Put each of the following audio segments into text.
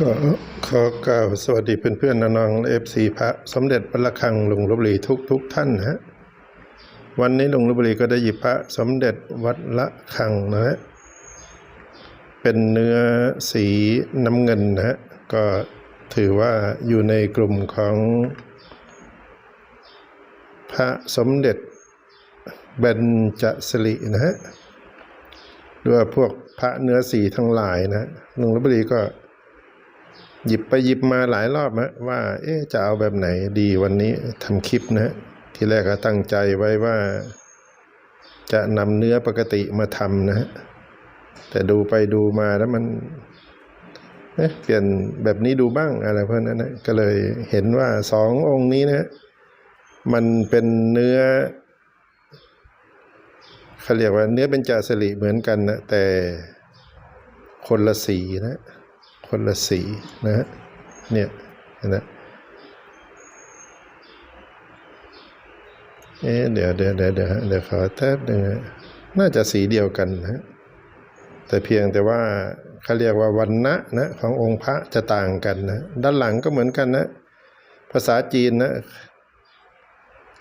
ก็ขอกล่าวสวัสดีเพื่อนๆน้องเอฟซีพระสมเด็จพระคังหลวงลบบุรีทุกทุกๆท่านนะฮะวันนี้หลวงลบบุรีก็ได้หยิบพระสมเด็จวัดละฆังนะฮะเป็นเนื้อสีน้ำเงินนะฮะก็ถือว่าอยู่ในกลุ่มของ พระสมเด็จเบญจสิรินะฮะด้วยพวกพระเนื้อสีทั้งหลายนะหลวงลบบุรีก็ หยิบไปหยิบมาหลายรอบนะว่า เอ๊จะเอาแบบไหนดีวันนี้ทำคลิปนะที่แรกก็ตั้งใจไว้ว่า จะนำเนื้อปกติมาทำนะฮะแต่ดูไปดูมาแล้วมันเอ๊ะเปลี่ยนแบบนี้ดูบ้างอะไรเพราะนั้นนะก็เลยเห็นว่าสององค์นี้นะมันเป็นเนื้อเขาเรียกว่าเนื้อเป็นจาสริเหมือนกันนะแต่คนละสีนะ คนละสีนะฮะเนี่ยนะเอ๊เดี๋ยวเดี๋ยวเดี๋ยวเดี๋ยวเดี๋ยวขอแทบหนึ่งน่าจะสีเดียวกันนะฮะแต่เพียงแต่ว่าเขาเรียกว่าวันนะนะขององค์พระจะต่างกันนะด้านหลังก็เหมือนกันนะ ภาษาจีนนะ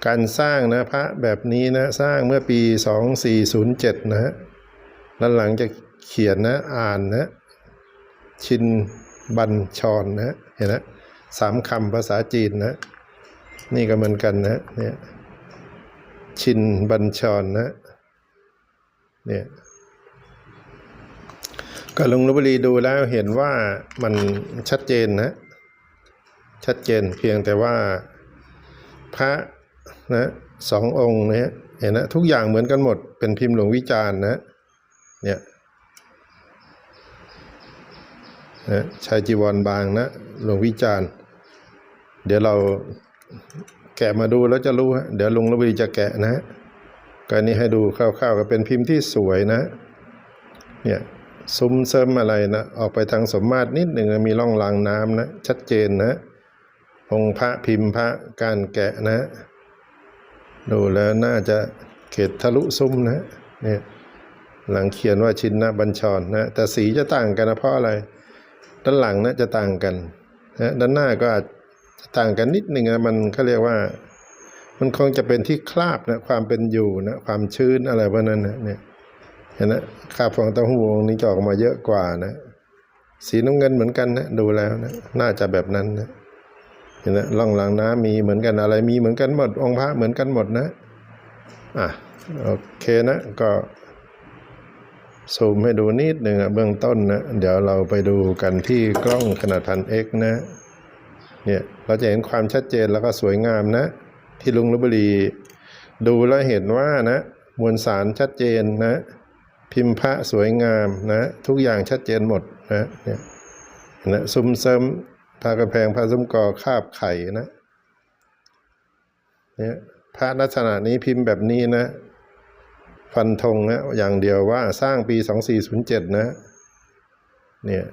การสร้างนะพระแบบนี้นะสร้างเมื่อปี 2407 นะฮะด้านหลังจะเขียนนะอ่านนะ ชินบัญชรนะเห็นนะสามคำภาษาจีนนะ นี่ก็เหมือนกันนะเนี่ยชินบัญชรนะเนี่ยก็ลงลบุรีดูแล้วเห็นว่ามันชัดเจนนะ ชัดเจนเพียงแต่ว่าพระนะสององค์เนี่ยเห็นนะทุกอย่างเหมือนกันหมดเป็นพิมพ์หลวงวิจารณ์นะเนี่ย นะชายจีวรบางนะหลวงวิจารณ์ เดี๋ยวเราแกะมาดูแล้วจะรู้ฮะเดี๋ยวลุงระวีจะแกะนะฮะก็นี้ให้ดูคร่าวๆก็เป็นพิมพ์ที่สวยนะ เนี่ยซุ้มเซิมอะไรนะ ออกไปทางสมมาตรนิดหนึ่งมีร่องรางน้ำนะ ชัดเจนนะองค์พระพิมพ์พระการแกะนะ ดูแล้วน่าจะเขตทะลุซุ้มนะเนี่ยหลังเขียนว่าชินนะบัญชรนะ แต่สีจะต่างกันนะเพราะอะไร ด้านหลังนะจะต่างกันนะด้านหน้าก็อาจจะต่างกันนิดหนึ่งนะมันเขาเรียกว่า มันคงจะเป็นที่คราบนะความเป็นอยู่นะความชื้นอะไรพวกนั้นนะเนี่ยเห็นนะคราบฟองเต้าหู้วงนี้จะออกมาเยอะกว่านะ สีน้ำเงินเหมือนกันนะดูแล้วนะน่าจะแบบนั้นนะเห็นนะร่องรางน้ำมีเหมือนกันอะไรมีเหมือนกันหมดองค์พระเหมือนกันหมดนะอะโอเคนะก็ ซูมให้ดูนิดหนึ่งอะเบื้องต้นนะเดี๋ยวเราไปดูกันที่กล้องขนาดพันเอ็กนะเนี่ยเราจะเห็นความชัดเจนแล้วก็สวยงามนะ ที่ลุงลบบุรี ดูแล้วเห็นว่านะมวลสารชัดเจนนะ พิมพ์พระสวยงามนะ ทุกอย่างชัดเจนหมดนะเนี่ยนะซุมเสริมพากระแพงพระซุ้มกอคาบไข่นะเนี่ยพระลักษณะนี้พิมพ์แบบนี้นะ ฟันธงนะอย่างเดียวว่าสร้างปี 2407 นะเนี่ย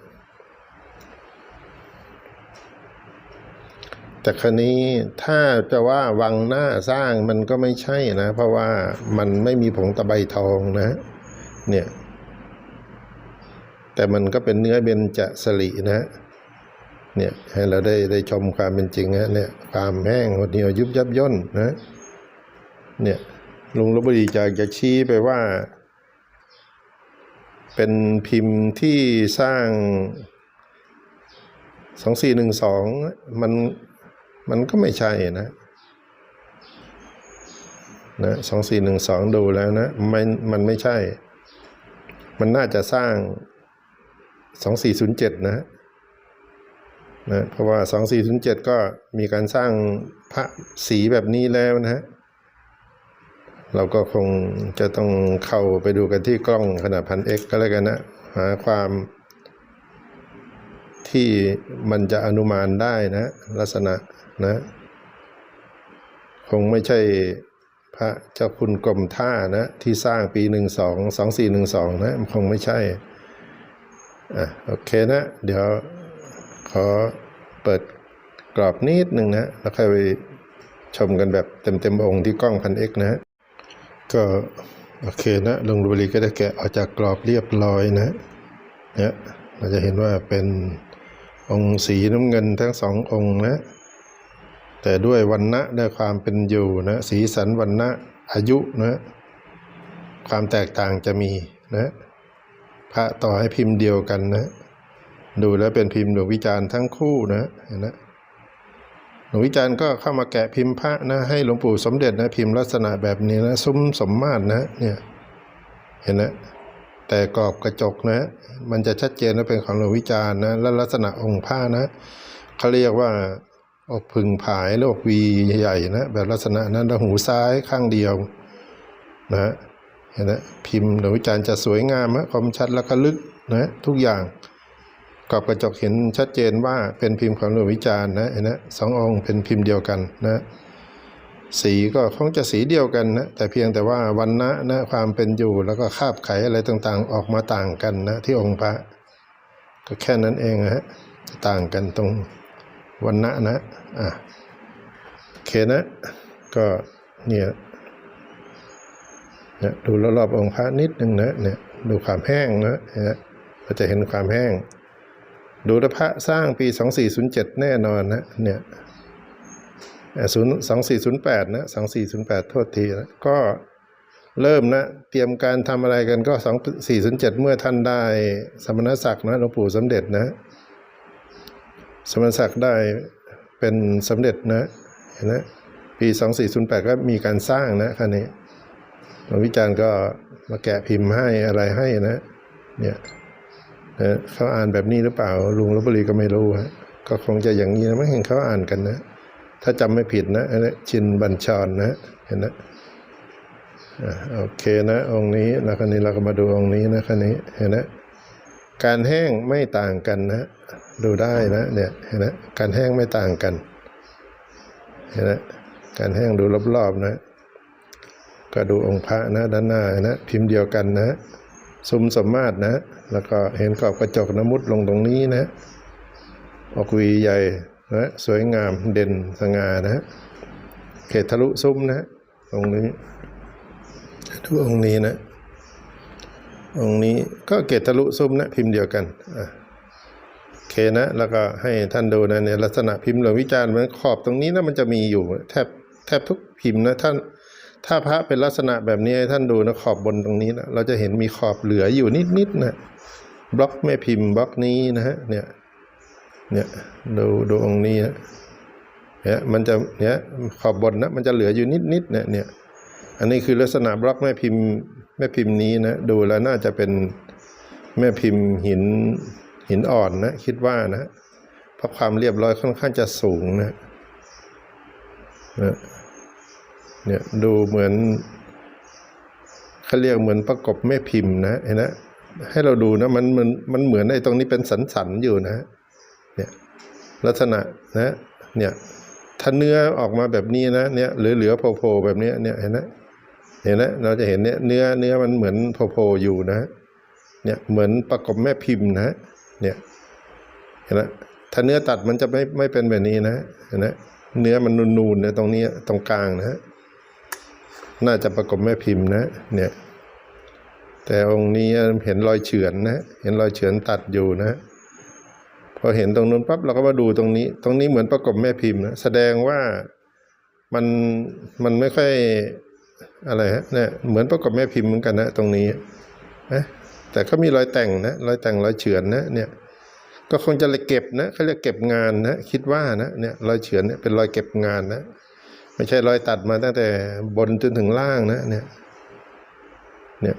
แต่ครนี้ถ้าจะว่าวังหน้าสร้างมันก็ไม่ใช่นะ เพราะว่ามันไม่มีผงตะไบทองนะเนี่ยแต่มันก็เป็นเนื้อเบญจสลีนะเนี่ยให้เราได้ได้ชมความเป็นจริงนะเนี่ยความแห้งหดเหนียวยุบยับย่นนะเนี่ย ลุงลบบุรีจะจะชี้ไปว่า เป็นพิมพ์ที่สร้างสองสี่หนึ่งสองมันมันก็ไม่ใช่นะนะสองสี่หนึ่งสองดูแล้วนะมันมันไม่ใช่ มันน่าจะสร้างสองสี่ศูนย์เจ็ดนะนะเพราะว่าสองสี่ศูนย์เจ็ดก็มีการสร้างพระสีแบบนี้แล้วนะฮะ เราก็คงจะต้องเข้าไปดูกันที่กล้องขนาดพันเอ็กก็แล้วกันนะ หาความที่มันจะอนุมานได้นะ ลักษณะนะ คงไม่ใช่พระเจ้าคุณกรมท่านะ ที่สร้างปีหนึ่งสองสองสี่หนึ่งสองนะ คงไม่ใช่ อะโอเคนะ เดี๋ยวขอเปิดกรอบนิดหนึ่งนะ แล้วค่อยไปชมกันแบบเต็มเต็มๆองค์ที่กล้องพันเอ็กนะ ก็โอเคนะลงบุรีก็ได้แกะออกจากกรอบเรียบร้อยนะเนี่ยเราจะเห็นว่าเป็นองค์สีน้ำเงินทั้งสององค์นะ แต่ด้วยวันณะด้วยความเป็นอยู่นะสีสันวันณะอายุนะความแตกต่างจะมีนะพระต่อให้พิมพ์เดียวกันนะ ดูแล้วเป็นพิมพ์หลวงวิจารณ์ทั้งคู่นะเห็นนะ หลวงวิจารณ์ก็เข้ามาแกะพิมพ์พระนะให้หลวงปู่สมเด็จนะพิมพ์ลักษณะแบบนี้นะซุ้มสมมาตรนะเนี่ยเห็นนะแต่กรอบกระจกนะ มันจะชัดเจนว่าเป็นของหลวงวิจารณ์นะและลักษณะองค์ผ้านะเขาเรียกว่าอกพึงผายหรืออกวีใหญ่ๆนะแบบลักษณะนั้นแล้วหูซ้ายข้างเดียวนะเห็นไหมพิมพ์หรือวิจารณ์จะสวยงามฮะคมชัดแล้วก็ลึกนะทุกอย่าง กอบกระจกเห็นชัดเจนว่าเป็นพิมพ์ของหลวงวิจารณ์นะเห็นไหมสององค์เป็นพิมพ์เดียวกันนะสีก็คงจะสีเดียวกันนะแต่เพียงแต่ว่าวันนะนะความเป็นอยู่แล้วก็คาบไขอะไรต่างๆ ออกมาต่างกันนะที่องค์พระ ก็แค่นั้นเองนะฮะต่างกันตรงวันนะนะอะโอเคนะ ก็เนี่ยนี่ยดูรอบๆองค์พระนิดหนึ่งนะเนี่ยดูความแห้งนะเนี่ยเราจะเห็นความแห้ง ดูแลวพระสร้างปี 2407 แน่นอนนะเนี่ยศูนย์สองสี่ศูนย์แปดนะสองสี่ศูนย์แปดโทษทีนะก็เริ่มนะ เตรียมการทำอะไรกันก็สองสี่ศูนย์เจ็ดเมื่อท่านได้สมณศักดิ์นะหลวงปู่สมเด็จนะ สมณศักดิ์ได้เป็นสมเด็จนะเห็นนะปีสองสี่ศูนย์แปดก็มีการสร้างนะคันนี้หลวงวิจารณ์ก็มาแกะพิมพ์ให้อะไรให้นะ เนี่ย เขาอ่านแบบนี้หรือเปล่า ลุงลบบุรีก็ไม่รู้ฮะก็คงจะอย่างนี้นะไม่เห็นเขาอ่านกันนะ ถ้าจำไม่ผิดนะอันนี้ชินบัญชรนะเห็นนะโอเคนะ องค์นี้แล้วคันนี้เราก็มาดูองค์นี้นะคันนี้เห็นนะการแห้งไม่ต่างกันนะ ดูได้นะเนี่ยเห็นนะการแห้งไม่ต่างกันเห็นนะการแห้งดูรอบๆนะ ก็ดูองค์พระนะด้านหน้านะ พิมพ์เดียวกันนะซุ้มสมมาตรนะ แล้วก็เห็นกรอบกระจกน้ำมุดลงตรงนี้นะ ออกวีใหญ่นะสวยงามเด่นสง่านะ เขตทะลุซุ้มนะ ตรงนี้ดูองค์นี้นะ องค์นี้ก็เกตทะลุซุ้มนะ พิมพ์เดียวกันอะเคนะ แล้วก็ให้ท่านดูนะเนี่ยลักษณะพิมพ์หลวงวิจารณ์มันขอบตรงนี้นะมันจะมีอยู่แทบแทบทุกพิมพ์นะท่านถ้าพระเป็นลักษณะแบบนี้ให้ท่านดูนะขอบบนตรงนี้นะเราจะเห็นมีขอบเหลืออยู่นิดๆนะ บล็อกแม่พิมพ์บล็อกนี้นะฮะเนี่ยเนี่ยดูดูองค์นี้นะเนี่ยมันจะเนี่ยขอบบนนะมันจะเหลืออยู่นิดๆเนี่ยเนี่ยอันนี้คือลักษณะบล็อกแม่พิมพ์แม่พิมพ์นี้นะดูแล้วน่าจะเป็นแม่พิมพ์หินหินอ่อนนะคิดว่านะเพราะความเรียบร้อยค่อนข้างจะสูงนะนะเนี่ยดูเหมือนเขาเรียกเหมือนประกบแม่พิมพ์นะเห็นนะ ให้เราดูนะมันมันมันเหมือนไอ้ตรงนี้เป็นสันสันอยู่นะเนี่ยลักษณะนะเนี่ยถ้าเนื้อออกมาแบบนี้นะเนี่ยเหลือเหลือๆโผล่ๆแบบนี้เนี่ยเห็นนะเห็นนะเราจะเห็นเนี่ยเนื้อเนื้อมันเหมือนโผล่ๆอยู่นะเนี่ยเหมือนประกบแม่พิมพ์นะเนี่ยเห็นนะถ้าเนื้อตัดมันจะไม่ไม่เป็นแบบนี้นะเห็นนะเนื้อมันนูนๆเนี่ยตรงนี้ตรงกลางนะน่าจะประกบแม่พิมพ์นะ เนี่ย แต่องค์นี้เห็นรอยเฉือนนะเห็นรอยเฉือนตัดอยู่นะพอเห็นตรงนู้นปั๊บเราก็มาดูตรงนี้ ตรงนี้เหมือนประกบแม่พิมพ์นะแสดงว่ามันมันไม่ค่อยอะไรฮะเนี่ยเหมือนประกบแม่พิมพ์เหมือนกันนะตรงนี้นะแต่ก็มีรอยแต่งนะรอยแต่งรอยเฉือนนะเนี่ยก็คงจะเลยเก็บนะเขาเรียกเก็บงานนะคิดว่านะเนี่ยรอยเฉือนเนี่ยเป็นรอยเก็บงานนะไม่ใช่รอยตัดมาตั้งแต่บนจนถึงล่างนะเนี่ยเนี่ย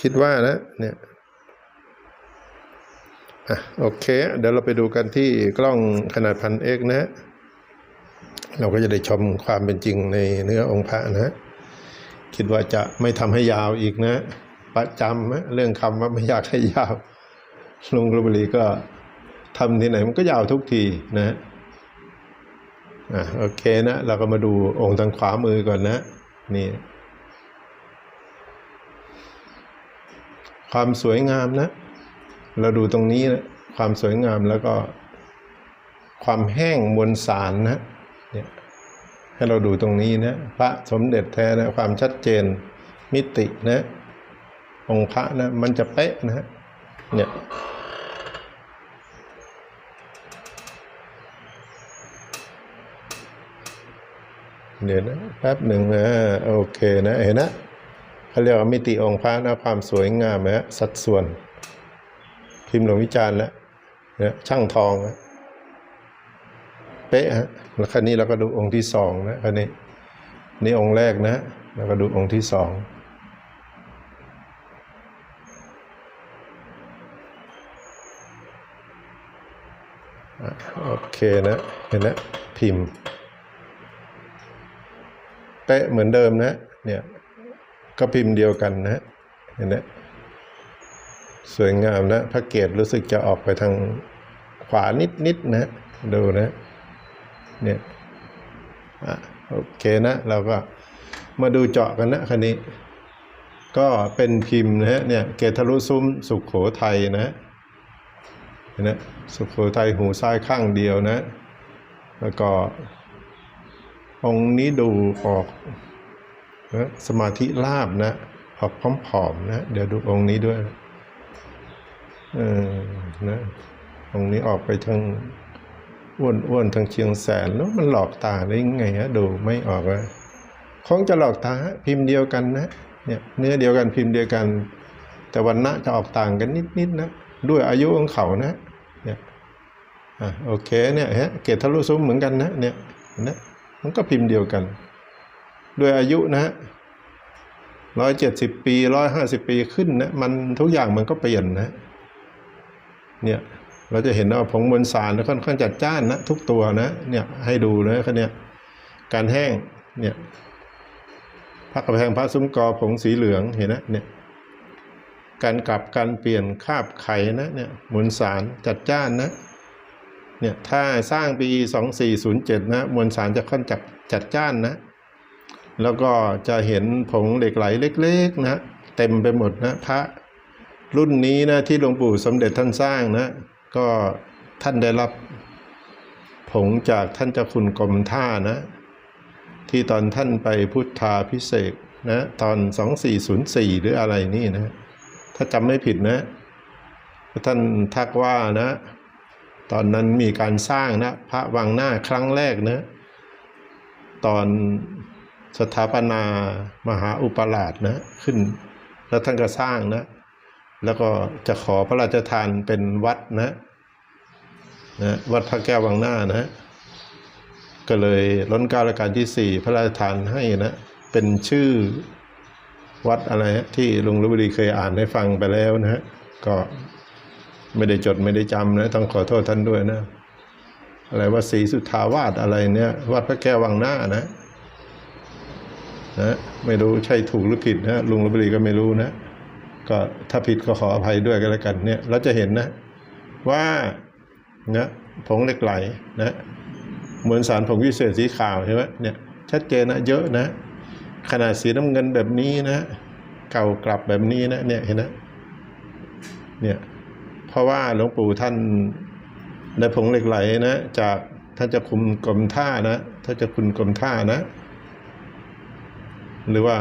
คิดว่านะเนี่ยอะโอเค เดี๋ยวเราไปดูกันที่กล้องขนาดพันเอกนะฮะเราก็จะได้ชมความเป็นจริงในเนื้อองค์พระนะฮะคิดว่าจะไม่ทำให้ยาวอีกนะ ประจำนะเรื่องคำว่าไม่อยากให้ยาวลุงกระบุรีก็ทำที่ไหนมันก็ยาวทุกทีนะฮะอะโอเคนะ เราก็มาดูองค์ทางขวามือก่อนนะ นี่ ความสวยงามนะ เราดูตรงนี้นะความสวยงามแล้วก็ ความแห้งมวลสารนะเนี่ยให้เราดูตรงนี้นะพระสมเด็จแท้นะความชัดเจนมิตินะองค์พระนะมันจะเป๊ะนะเนี่ยเดี๋ยวนะแป๊บหนึ่งนะโอเคนะเห็นนะ เขาเรียกว่ามิติองค์พระนะความสวยงามนะสัดส่วน พิมพ์หลวงวิจารณ์แล้วนะช่างทองนะเป๊ะฮะแล้วคราวนี้เราก็ดูองค์ที่สองนะคราวนี้นี่องค์แรกนะแล้วก็ดูองค์ที่สองโอเคนะเห็นนะพิมพ์ เป๊ะเหมือนเดิมนะเนี่ย ก็พิมพ์เดียวกันนะเห็นนะสวยงามนะพระเกศรู้สึกจะออกไปทางขวานิดๆนะดูนะ เนี่ยอะโอเคนะเราก็มาดูเจาะกันนะคันนี้ ก็เป็นพิมพ์นะฮะเนี่ยเกตทะลุซุ้มสุขโขทัยนะเห็นไหมสุโขทัยหูซ้ายข้างเดียวนะ แล้วก็องนี้ดูออก สมาธิลาบนะออกผอมๆนะ เดี๋ยวดูองค์นี้ด้วยเออนะองค์นี้ออกไปทางอ้วนๆทางเชียงแสนแล้วมันหลอกตาได้ยังไงฮะดูไม่ออกอะคงจะหลอกตาพิมพ์เดียวกันนะเนี่ยเนื้อเดียวกันพิมพ์เดียวกัน แต่วันณะจะออกต่างกันนิดๆนะด้วยอายุของเขานะเนี่ยอะโอเคเนี่ยฮะเกตทะลุซุ้มเหมือนกันนะเนี่ยเห็นะมันก็พิมพ์เดียวกัน ด้วยอายุนะฮะร้อยเจ็ดสิบปีร้อยห้าสิบปีขึ้นนะมันทุกอย่างมันก็เปลี่ยนนะเนี่ยเราจะเห็นว่าผงมวลสารค่อนข้างจัดจ้านนะทุกตัวนะเนี่ยให้ดูนะคันเนี่ยการแห้งเนี่ยพระกระแพงพระซุ้มกอผงสีเหลืองเห็นนะเนี่ยการกลับการเปลี่ยนคาบไข่นะเนี่ยมวลสารจัดจ้านนะเนี่ยถ้าสร้างปี 2407 นะมวลสารจะค่อนจัดจัดจ้านนะ แล้วก็จะเห็นผงเหล็กไหลเล็กๆนะเต็มไปหมดนะพระรุ่นนี้นะที่หลวงปู่สมเด็จท่านสร้างนะก็ท่านได้รับผงจากท่านเจ้าคุณกรมท่านะ ที่ตอนท่านไปพุทธาพิเศษนะตอน 2404 หรืออะไรนี่นะ ถ้าจำไม่ผิดนะ ท่านทักว่านะ ตอนนั้นมีการสร้างนะ พระวังหน้าครั้งแรกนะ ตอน สถาปนามหาอุปราชนะขึ้น แล้วท่านก็สร้างนะ แล้วก็จะขอพระราชทานเป็นวัดนะนะวัดพระแก้ววังหน้านะก็เลยล้นเก้ารัชกาลที่สี่พระราชทานให้นะเป็นชื่อวัดอะไรที่ลุงรุบดีเคยอ่านให้ฟังไปแล้วนะฮะก็ไม่ได้จดไม่ได้จำนะต้องขอโทษท่านด้วยนะ อะไรว่าศรีสุทธาวาสอะไรเนี่ย วัดพระแก้ววังหน้านะ นะไม่รู้ใช่ถูกหรือผิดนะลุงรุบดีก็ไม่รู้นะ ก็ถ้าผิดก็ขออภัยด้วยกันแล้วกันเนี่ยเราจะเห็นนะว่านะผงเหล็กไหลนะเหมือนสารผงวิเศษสีขาวใช่ไหมเนี่ยชัดเจนนะเยอะนะ ขนาดสีน้ำเงินแบบนี้นะ เก่ากลับแบบนี้นะเนี่ยเห็นนะเนี่ยเพราะว่าหลวงปู่ท่านได้ผงเหล็กไหลนะจากท่านจะคุมกรมท่านะท่านจะคุณกรมท่านะ หรือว่า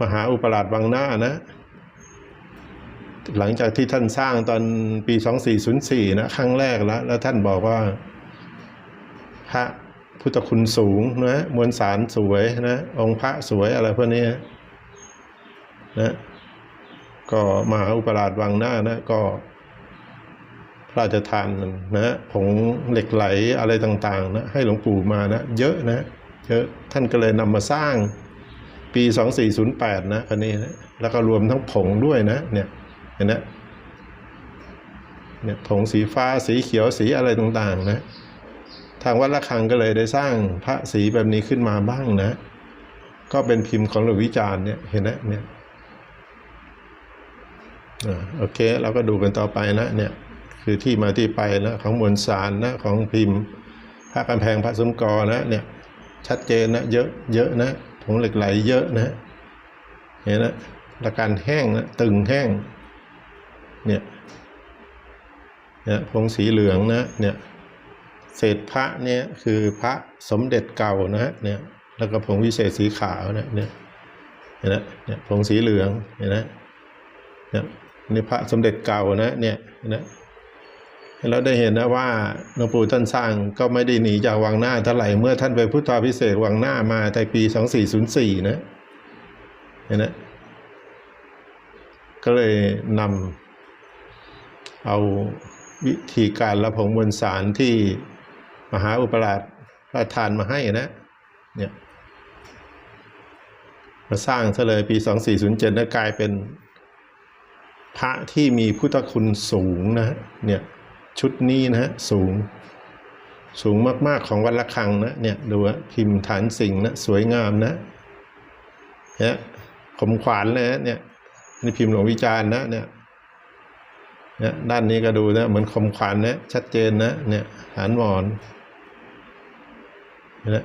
มหาอุปราชวังหน้านะ หลังจากที่ท่านสร้างตอนปี 2404 นะ ครั้งแรกแล้ว แล้วท่านบอกว่า พระพุทธคุณสูงนะมวลสารสวยนะ องค์พระสวยอะไรพวกนี้นะก็มหาอุปราชวังหน้านะก็พระราชทานนะผงเหล็กไหลอะไรต่าง ๆ นะ ให้หลวงปู่มานะ เยอะนะ เยอะท่านก็เลยนำมาสร้างปี 2408 นะคันนี้นะแล้วก็รวมทั้งผงด้วยนะเนี่ยเห็นนะเนี่ยผงสีฟ้าสีเขียวสีอะไรต่างๆนะทางวัดละคังก็เลยได้สร้างพระสีแบบนี้ขึ้นมาบ้างนะ ก็เป็นพิมพ์ของหลวงวิจารณ์เนี่ยเห็นไหมเนี่ยโอเคเราก็ดูกันต่อไปนะเนี่ยคือที่มาที่ไปนะของมวลสารนะของพิมพ์พระกำแพงพระสมกรนะเนี่ย ชัดเจนนะเยอะเยอะนะผงเหล็กไหลเยอะนะเห็นนะและการแห้งนะตึงแห้งเนี่ยเนี่ยผงสีเหลืองนะเนี่ยเศษพระเนี่ยคือพระสมเด็จเก่านะฮะเนี่ยแล้วก็ผงวิเศษสีขาวนะเนี่ยเห็นไหมเนี่ยผงสีเหลืองเห็นไหมเนี่ยนี่พระสมเด็จเก่านะเนี่ยนไหม เราได้เห็นนะว่าหลวงปู่ท่านสร้างก็ไม่ได้หนีจากวังหน้าเท่าไหร่เมื่อท่านไปพุทธาพิเศษวังหน้ามาแต่ปี 2404 นะเห็นไหมก็เลยนำเอาวิธีการละผงมวลสารที่มหาอุปราชประทานมาให้นะเนี่ยมาสร้างซะเลยปี 2407นะกลายเป็นพระที่มีพุทธคุณสูงนะเนี่ย ชุดนี้นะฮะสูง สูงมากๆของวัดละคังนะเนี่ยดูว่าพิมพ์ฐานสิ่งนะสวยงามนะเนี่ยคมขวานเลยนะเนี่ยนี่พิมพ์หลวงวิจารณ์นะเนี่ยเนี่ยด้านนี้ก็ดูนะเหมือนคมขวานนะชัดเจนนะเนี่ยฐานหมอนเนี่ย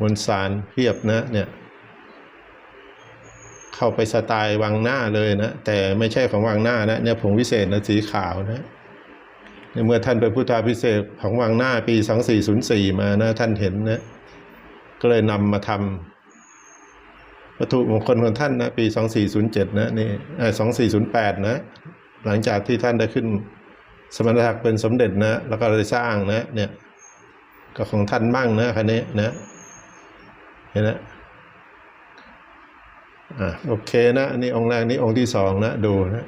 มวลสารเพียบนะเนี่ยเข้าไปสไตล์วังหน้าเลยนะ แต่ไม่ใช่ของวังหน้านะเนี่ยผงวิเศษนะสีขาวนะ เมื่อท่านไปพุทธาพิเศษของวังหน้าปี 2404 มานะท่านเห็นนะก็เลยนำมาทำวัตถุมงคลของท่านนะปี 2407 นะนี่เออ2408 นะ หลังจากที่ท่านได้ขึ้นสมณศักดิ์เป็นสมเด็จนะ แล้วก็เลยสร้างนะเนี่ยก็ของท่านบ้างนะคันนี้นะเห็นนะอะโอเคนะอันนี้องค์แรกนี้องค์ที่สองนะดูนะ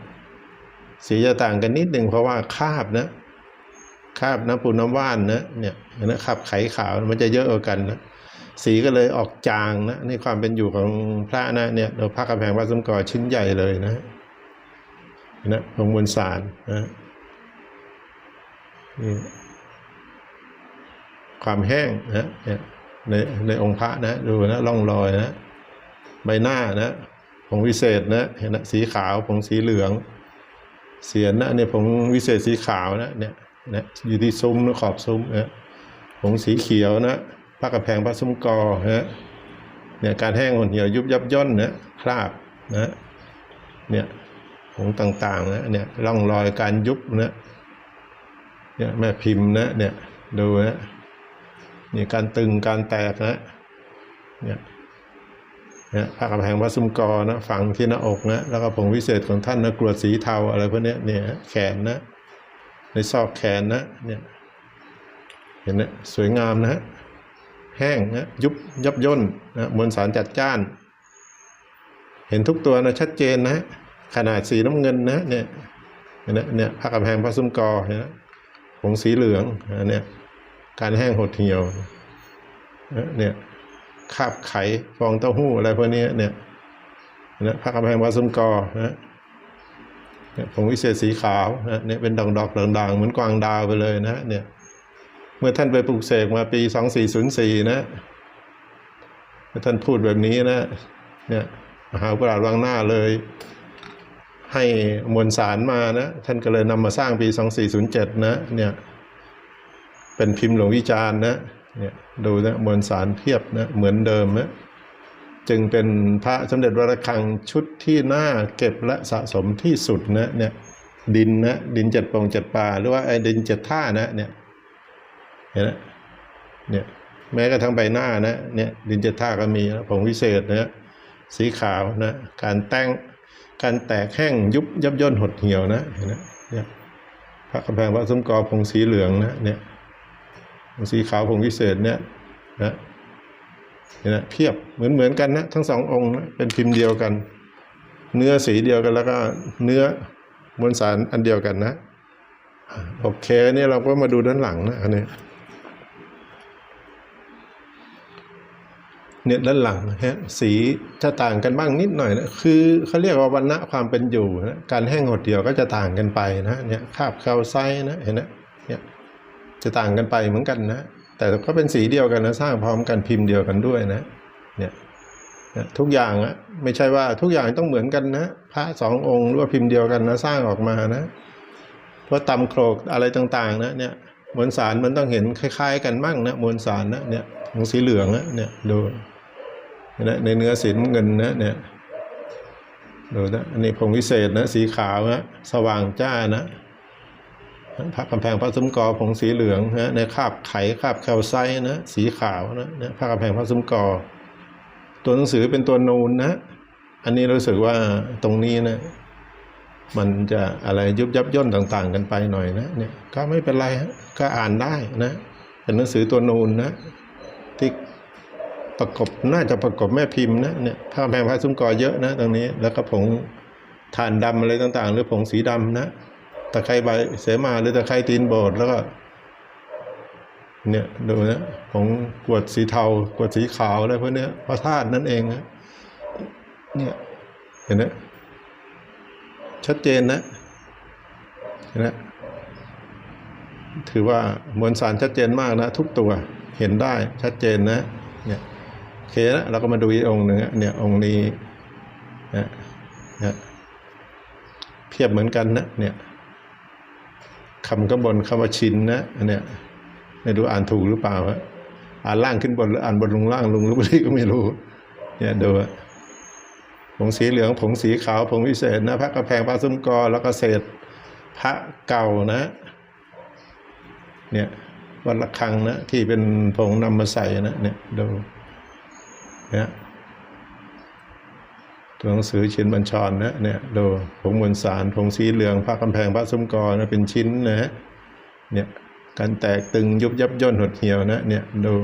สีจะต่างกันนิดหนึ่งเพราะว่าคาบนะ คาบน้ำปูน้ำว่านนะเนี่ยเห็นนะคาบไขขาวมันจะเยอะกว่ากันนะสีก็เลยออกจางนะนี่ความเป็นอยู่ของพระนะเนี่ยเราพระกำแพงวัดสมกอชิ้นใหญ่เลยนะเห็นนะองมวลสารนะนี่ความแห้งนะเนี่ยในในองค์พระนะดูนะร่องรอยนะใบหน้านะผงวิเศษนะเห็นนะสีขาวผงสีเหลือง เสียนนะเนี่ยผงวิเศษสีขาวนะเนี่ย นะอยู่ที่ซุ้มนะขอบซุ้มนะผงสีเขียวนะพระกระแพงพระซุ้มกอนะเนี่ยการแห้งหดเหี่ยวยุบยับย่นนะคราบนะเนี่ยผงต่างๆนะเนี่ยร่องรอยการยุบนะเนี่ยแม่พิมพ์นะเนี่ยดูนะนี่การตึงการแตกนะเนี่ยนะผ้ากำแพงวัดซุ้มกอนะฝังที่หน้าอกนะแล้วก็ผงวิเศษของท่านนะกรวดสีเทาอะไรพวกนี้เนี่ยแขนนะ ในซอกแขนนะเนี่ยเห็นนะสวยงามนะฮะแห้งนะยุบยับย่นนะมวลสารจัดจ้าน เห็นทุกตัวนะชัดเจนนะขนาดสีน้ำเงินนะเนี่ยเห็นนะเนี่ยผ้ากำแพงพระซุ้มกอเห็นนะผงสีเหลืองนะเนี่ยการแห้งหดเหี่ยวนะเนี่ยคาบไข่ฟองเต้าหู้อะไรพวกนี้เนี่ยนะพระกำแพงวัดซุ้มกอนะเนี่ย ผงวิเศษสีขาวนะเนี่ยเป็นดอกดอกๆด่างๆเหมือนกวางดาวไปเลยนะเนี่ยเมื่อท่านไปปลูกเสกมาปี 2404 นะเมื่อท่านพูดแบบนี้นะเนี่ยมหาปราชญ์วังหน้าเลย ให้มวลสารมานะท่านก็เลยนำมาสร้างปี 2407 นะเนี่ยเป็นพิมพ์หลวงวิจารณ์นะเนี่ยดูนะมวลสารเพียบนะเหมือนเดิมนะ จึงเป็นพระสมเด็จวรคังชุดที่น่าเก็บและสะสมที่สุดนะเนี่ยดินนะดินเจ็ดปงเจ็ดป่าหรือว่าไอ้ดินเจ็ดท่านะเนี่ยเห็นไหมเนี่ยแม้กระทั่งใบหน้านะเนี่ยดินเจ็ดท่าก็มีนะผงวิเศษนะสีขาวนะการแต่งการแตกแห้งยุบยับย่นหดเหี่ยวนะเห็นไหมเนี่ยพระกำแพงพระสมกอผงสีเหลืองนะเนี่ยสีขาวผงวิเศษเนี่ยนะ เนี่ยนะเพียบเหมือนเหมือนกันนะทั้งสององค์นะเป็นพิมพ์เดียวกัน เนื้อสีเดียวกันแล้วก็เนื้อมวลสารอันเดียวกันนะโอเคเนี่ยเราก็มาดูด้านหลังนะอันนี้เนี่ยด้านหลังฮะสีจะต่างกันบ้างนิดหน่อยนะคือเขาเรียกว่าวันณะความเป็นอยู่นะการแห้งหดเดียวก็จะต่างกันไปนะเนี่ยคาบแคลไซต์นะเห็นไหมเนี่ยจะต่างกันไปเหมือนกันนะ แต่ก็เป็นสีเดียวกันนะสร้างพร้อมกันพิมพ์เดียวกันด้วยนะเนี่ยทุกอย่างอะไม่ใช่ว่าทุกอย่างต้องเหมือนกันนะพระสององค์หรือว่าพิมพ์เดียวกันนะสร้างออกมานะเพราะตำโครกอะไรต่างๆนะเนี่ยมวลสารมันต้องเห็นคล้าย ๆ กันมั่งนะมวลสารนะเนี่ยของสีเหลืองนะเนี่ยดูนะในเนื้อสีน้ำเงินนะเนี่ยดูนะอันนี้ผงวิเศษนะสีขาวนะสว่างจ้านะ พระกำแพงพระซุ้มกอผงสีเหลืองนะในคาบไขคาบแคลไซต์นะสีขาวนะเนี่ยพระกำแพงพระซุ้มกอ ตัวหนังสือเป็นตัวนูนนะ อันนี้รู้สึกว่าตรงนี้นะมันจะอะไรยุบยับย่นต่างๆ กันไปหน่อยนะเนี่ยก็ไม่เป็นไรฮะก็อ่านได้นะเป็นหนังสือตัวนูนนะที่ประกบน่าจะประกบแม่พิมพ์นะเนี่ยผ้าแพงผ้าซุ้มกอเยอะนะตรงนี้ แล้วก็ผงถ่านดำอะไรต่างๆ หรือผงสีดำนะ ตะไคร้ใบเสมาหรือตะไคร้ตีนโบดแล้วก็เนี่ยดูนะผงกวดสีเทากวดสีขาวอะไรพวกนี้พระธาตุนั่นเองนะเนี่ยเห็นไหมชัดเจนนะเห็นไหมถือว่ามวลสารชัดเจนมากนะ ทุกตัวเห็นได้ชัดเจนนะเนี่ยโอเคนะเราก็มาดูอีกองหนึ่งอะเนี่ยองค์นี้นะนะเพียบเหมือนกันนะเนี่ย คำข้างบนคำว่าชินนะอันเนี่ยไม่รู้อ่านถูกหรือเปล่าฮะอ่านล่างขึ้นบนหรืออ่านบนลงล่างลงหรือไม่ก็ไม่รู้ เนี่ยดูอะผงสีเหลืองผงสีขาวผงวิเศษนะพระกระแพงพระซุ้มกอแล้วก็เศษพระเก่านะ เนี่ยวัดระฆังนะที่เป็นผงนำมาใส่นะเนี่ยดูเนี่ย หนังสือชิ้นบัญชรนะเนี่ยดูผงมวลสารผงสีเหลืองพระกำแพงพระซุ้มกอนะเป็นชิ้นนะฮะเนี่ยการแตกตึงยุบยับย่นหดเหี่ยวนะเนี่ยดู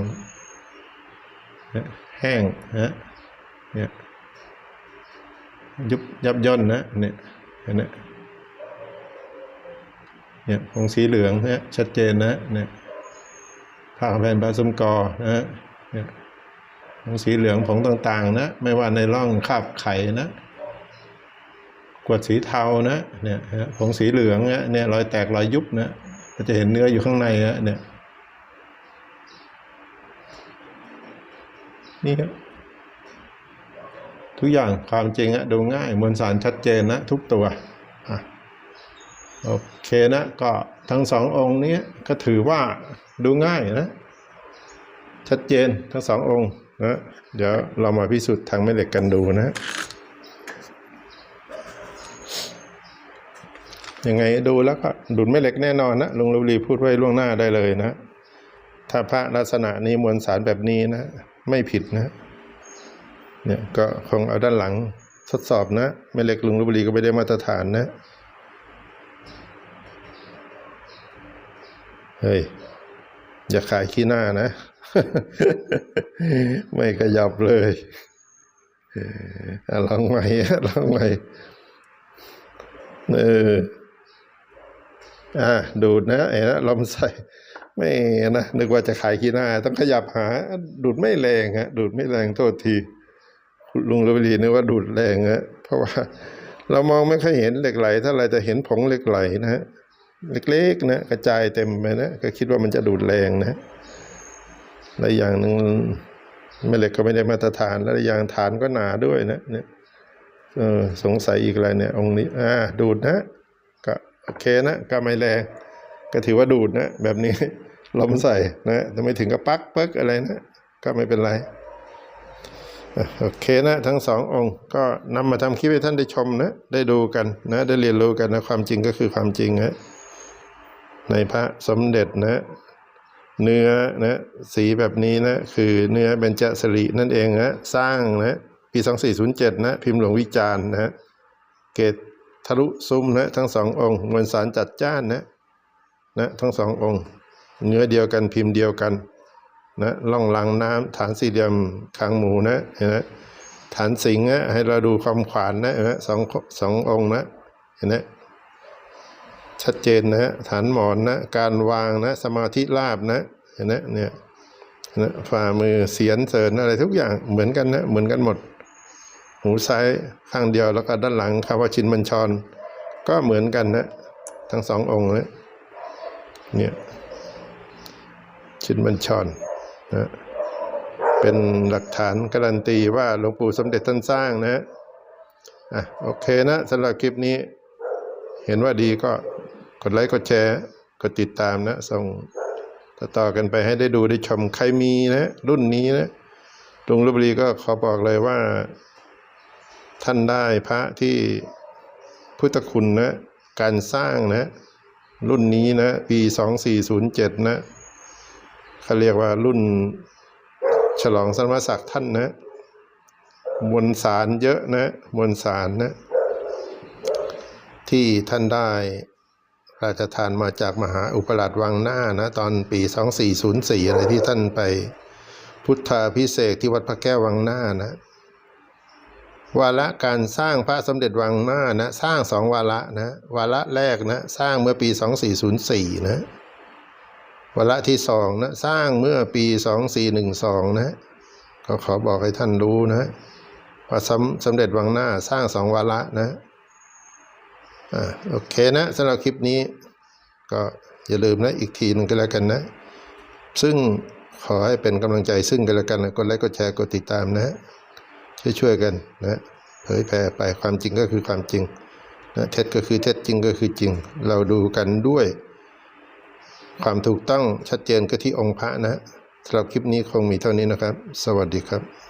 เนี่ยแห้งนะเนี่ยยุบยับย่นนะเนี่ยเห็นไหมเนี่ยผงสีเหลืองนี่ยชัดเจนนะเนี่ยผ้ากำแผ่นปลาสมกอนะเนี่ย ผงสีเหลืองผงต่างๆ นะ ไม่ว่าในร่องคาบไข่นะ กวดสีเทานะ เนี่ยผงสีเหลืองเนี่ยรอยแตกรอยยุบนะเราจะเห็นเนื้ออยู่ข้างในนะเนี่ย นี่ครับทุกอย่างความจริงอะดูง่ายมวลสารชัดเจนนะ ทุกตัวอโอเคนะก็ทั้งสององค์นี้ก็ถือว่าดูง่ายนะ ชัดเจนทั้งสององค์ นะเดี๋ยวเรามาพิสูจน์ทางแม่เหล็กกันดูนะ ยังไงดูแล้วก็ดุลแม่เหล็กแน่นอนนะลุงลุลีพูดไว้ล่วงหน้าได้เลยนะ ถ้าพระลักษณะนี้มวลสารแบบนี้นะ ไม่ผิดนะ เนี่ยก็คงเอาด้านหลังทดสอบนะแม่เหล็กลุงลพบุรีก็ไม่ได้มาตรฐานนะ เฮ้ย อย่าขายขี้หน้านะ ไม่ขยับเลยอะลองใหม่อะลองใหม่เอออะดูดนะเอ๋นะลมใส่ไม่นะนึกว่าจะขายขี้หน้า ต้องขยับหา ดูดไม่แรงฮะ ดูดไม่แรงโทษทีลุงระบรีนึกว่าดูดแรงฮะเพราะว่า เรามองไม่ค่อยเห็นเหล็กไหลเท่าไหรแต่เห็นผงเหล็กไหลนะฮะเล็กๆนะกระจายเต็มไปนะก็คิดว่ามันจะดูดแรงนะ และอย่างหนึ่งแม่เหล็กก็ไม่ได้มาตรฐาน และอย่างฐานก็หนาด้วยนะเนี่ยเออสงสัยอีกอะไรเนี่ยองค์นี้อ่าดูดนะก็โอเคนะก็ไม่แรงก็ถือว่าดูดนะ แบบนี้ลมใส่นะแต่ไม่ถึงกับปักเปิกอะไรนะ ก็ไม่เป็นไรโอเคนะทั้งสององค์ ก็นำมาทำคลิปให้ท่านได้ชมนะ ได้ดูกันนะ ได้เรียนรู้กันนะ ความจริงก็คือความจริงฮะในพระสมเด็จนะ เนื้อนะสีแบบนี้นะคือเนื้อเบญจสิรินั่นเองนะสร้างนะปี 2407 นะพิมพ์หลวงวิจารณ์นะฮะเกตทะลุซุ้มนะทั้งสององค์มวลสารจัดจ้านนะนะทั้งสององค์ เนื้อเดียวกันพิมพ์เดียวกันนะล่องลังน้ำฐานสี่เหลี่ยมคางหมูนะเห็นไหมฐานสิงห์นะให้เราดูความขวานนะเห็นไหมสองสององค์นะเห็นไหม ชัดเจนนะฐานหมอนนะการวางนะสมาธิราบนะเห็นไหมเนี่ยนะฝ่ามือเสียนเสริญอะไรทุกอย่างเหมือนกันนะเหมือนกันหมด หูซ้ายข้างเดียวแล้วก็ด้านหลังคำว่าชินบัญชร ก็เหมือนกันนะทั้งสององค์นะเนี่ยชินบัญชรนะเป็นหลักฐานการันตีว่าหลวงปู่สมเด็จท่านสร้างนะอะโอเคนะสำหรับคลิปนี้ เห็นว่าดีก็ กดไลค์กดแชร์กดติดตามนะ ส่งต่อกันไปให้ได้ดูได้ชมใครมีนะ รุ่นนี้นะลุงลพบุรีก็ขอบอกเลยว่า ท่านได้พระที่พุทธคุณนะ การสร้างนะ รุ่นนี้นะ ปี 2407 นะเขาเรียกว่ารุ่นฉลองสมศักดิ์ท่านนะ มวลสารเยอะนะ มวลสารนะ ที่ท่านได้ ระราชทานมาจากมหาอุปราชวังหน้านะตอนปี 2404 อะไรที่ท่านไปพุทธาพิเศษที่วัดพระแก้ววังหน้านะ วาระการสร้างพระสมเด็จวังหน้านะสร้างสองวาระนะวาระแรกนะสร้างเมื่อปี 2404 นะวาระที่สองนะสร้างเมื่อปี 2412 นะ ก็ขอบอกให้ท่านรู้นะว่าสำสำเร็จวังหน้าสร้างสองวาระนะ อ่าโอเคนะสำหรับคลิปนี้ ก็อย่าลืมนะอีกทีหนึ่งก็แล้วกันนะ ซึ่งขอให้เป็นกำลังใจซึ่งกันและกันนะกดไลค์กดแชร์กดติดตามนะ ช่วยๆกันนะเผยแผ่ไปความจริงก็คือความจริงนะเท็จก็คือเท็จจริงก็คือจริง เราดูกันด้วย ความถูกต้องชัดเจนก็ที่องค์พระนะสำหรับคลิปนี้คงมีเท่านี้นะครับ สวัสดีครับ